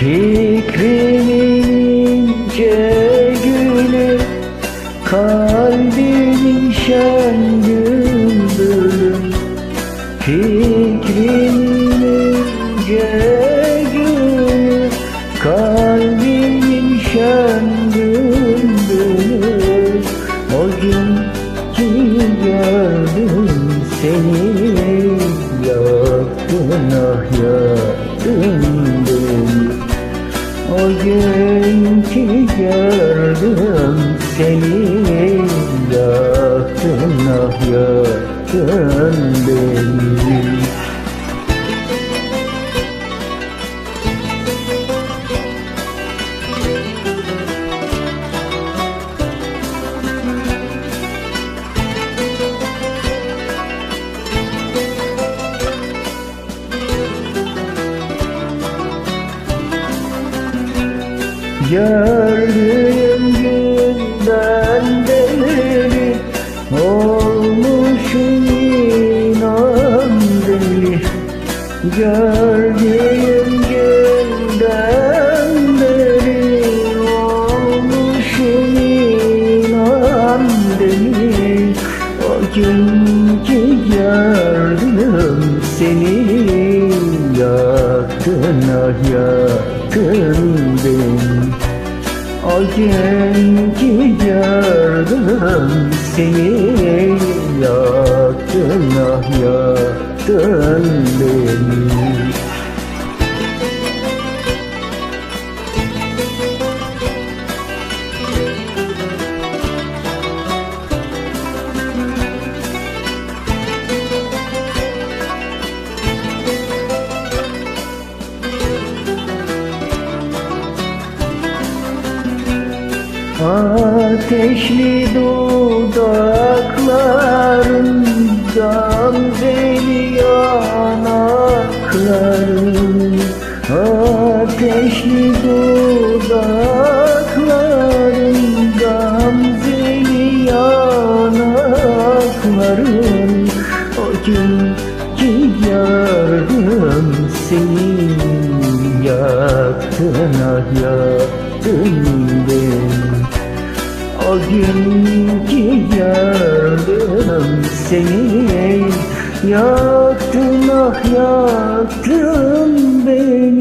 Fikrimin gülü Kalbimin şen güldürü Fikrimin gülü Kalbimin şen güldürü O gün ki gördüm seni Yaktın ah yaktın o gün ki gördüm seni Yaktın ah yaktın beni Gördüğüm günden beri Olmuşum inan deli Gördüğüm günden beri Olmuşum inan deli O gün ki gördüm seni Yaktın ah yaktın beni o gün ki gördüm seni Yaktın ah yaktın beni Ateşli dudakların Gamzeli yanakların. Ateşli dudakların Gamzeli yanakların. O gün ki gördüm seni Yaktın ah yaktın beni o günkü yardım seni Yaktın ah yaktın beni.